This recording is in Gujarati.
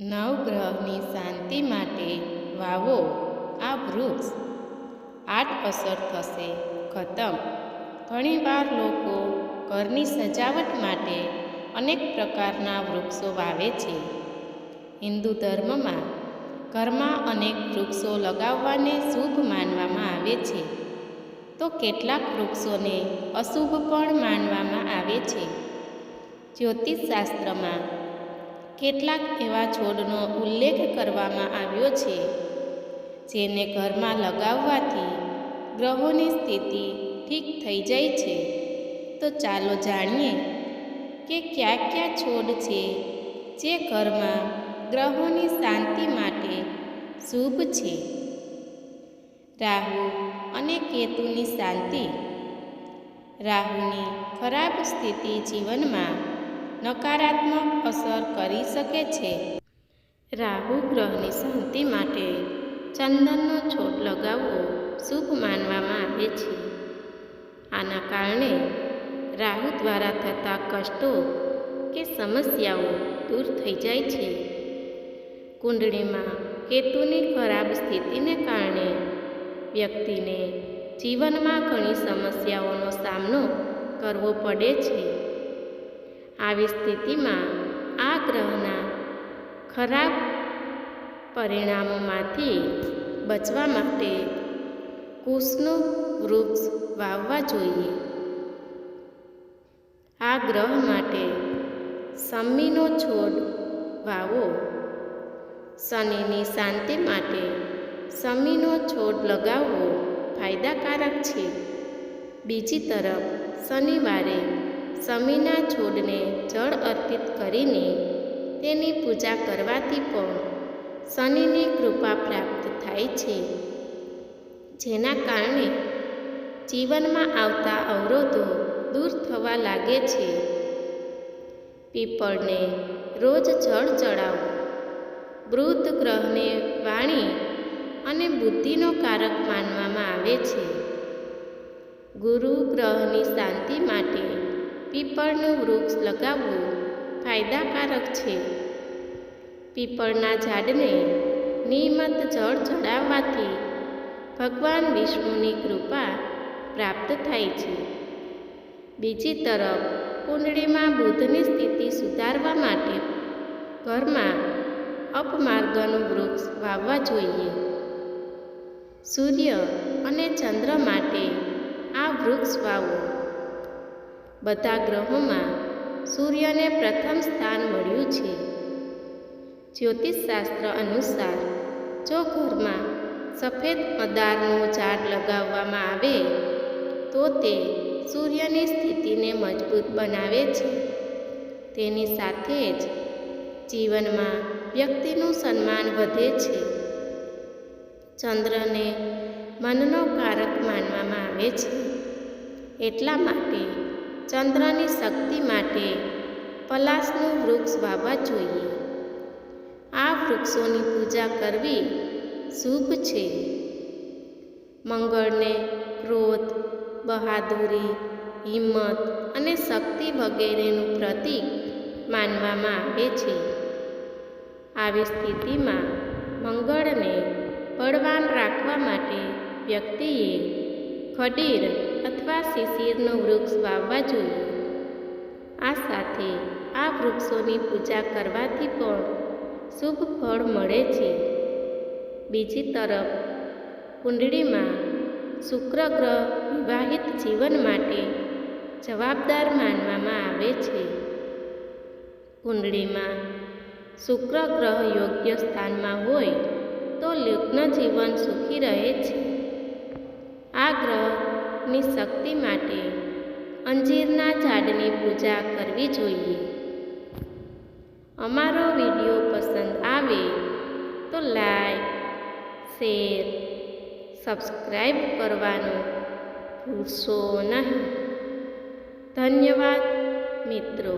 નવગ્રહની શાંતિ માટે વાવો આ વૃક્ષ. આડ અસર થશે ખતમ. ઘણીવાર લોકો ઘરની સજાવટ માટે અનેક પ્રકારના વૃક્ષો વાવે છે. હિન્દુ ધર્મમાં ઘરમાં અનેક વૃક્ષો લગાવવાને શુભ માનવામાં આવે છે. તો કેટલાક વૃક્ષોને અશુભ પણ માનવામાં આવે છે. જ્યોતિષશાસ્ત્રમાં કેટલાક એવા છોડનો ઉલ્લેખ કરવામાં આવ્યો છે, જેને ઘરમાં લગાવવાથી ગ્રહોની સ્થિતિ ઠીક થઈ જાય છે. તો ચાલો જાણીએ કે કયા કયા છોડ છે જે ઘરમાં ગ્રહોની શાંતિ માટે શુભ છે. રાહુ અને કેતુની શાંતિ. રાહુની ખરાબ સ્થિતિ જીવનમાં નકારાત્મક અસર કરી શકે છે. રાહુ ગ્રહની શાંતિ માટે ચંદનનો છોડ લગાવવો શુભ માનવામાં આવે છે. આના કારણે રાહુ દ્વારા થતા કષ્ટો કે સમસ્યાઓ દૂર થઈ જાય છે. કુંડળીમાં કેતુની ખરાબ સ્થિતિને કારણે વ્યક્તિને જીવનમાં ઘણી સમસ્યાઓનો સામનો કરવો પડે છે. આવી સ્થિતિમાં આ ગ્રહના ખરાબ પરિણામોમાંથી બચવા માટે કુશનું વૃક્ષ વાવવા જોઈએ. આ ગ્રહ માટે સમ્મીનો છોડ વાવો. શનિની શાંતિ માટે સમીનો છોડ લગાવવો ફાયદાકારક છે. બીજી તરફ શનિવારે સમીના છોડને જળ અર્પિત કરીને તેની પૂજા કરવાથી પણ શનિની કૃપા પ્રાપ્ત થાય છે. જેના કારણે જીવનમાં આવતા અવરોધો દૂર થવા લાગે છે. પીપળને રોજ જળ ચડાવો વૃદ્ધ ગ્રહને વાણી અને બુદ્ધિનો કારક માનવામાં આવે છે. ગુરુ ગ્રહની શાંતિ માટે પીપળનું વૃક્ષ લગાવવું ફાયદાકારક છે. પીપળના ઝાડને નિયમિત જળ ચડાવવાથી ભગવાન વિષ્ણુની કૃપા પ્રાપ્ત થાય છે. બીજી તરફ, કુંડળીમાં બુદ્ધની સ્થિતિ સુધારવા માટે ઘરમાં અપમાર્ગનું વૃક્ષ વાવવા જોઈએ. સૂર્ય અને ચંદ્ર માટે આ વૃક્ષ વાવો. બધા ગ્રહોમાં સૂર્યને પ્રથમ સ્થાન મળ્યું છે. જ્યોતિષશાસ્ત્ર અનુસાર, જો ઘરમાં સફેદ મદારનું ઝાડ લગાવવામાં આવે, તો તે સૂર્યની સ્થિતિને મજબૂત બનાવે છે. તેની સાથે જ જીવનમાં વ્યક્તિનું સન્માન વધે છે. ચંદ્રને મનનો કારક માનવામાં આવે છે. એટલા માટે ચંદ્રની શક્તિ માટે પલાસનું વૃક્ષ વાવવા જોઈએ. આ વૃક્ષોની પૂજા કરવી શુભ છે. મંગળને ક્રોધ, બહાદુરી, હિંમત અને શક્તિ વગેરેનું પ્રતીક માનવામાં આવે છે. આવી સ્થિતિમાં મંગળને બળવાન રાખવા માટે વ્યક્તિએ ખડીર અથવા શિશિરનું વૃક્ષ વાવવા જોઈએ. આ સાથે આ વૃક્ષોની પૂજા કરવાથી પણ શુભ ફળ મળે છે. બીજી તરફ, કુંડળીમાં શુક્ર ગ્રહ વિવાહિત જીવન માટે જવાબદાર માનવામાં આવે છે. કુંડળીમાં શુક્ર ગ્રહ યોગ્ય સ્થાનમાં હોય તો લગ્ન જીવન સુખી રહે છે શક્તિ માટે અંજીરના ઝાડની પૂજા કરવી જોઈએ. અમારો વીડિયો પસંદ આવે તો લાઈક, શેર સબસ્ક્રાઈબ કરવાનું ભૂલશો નહીં. ધન્યવાદ મિત્રો.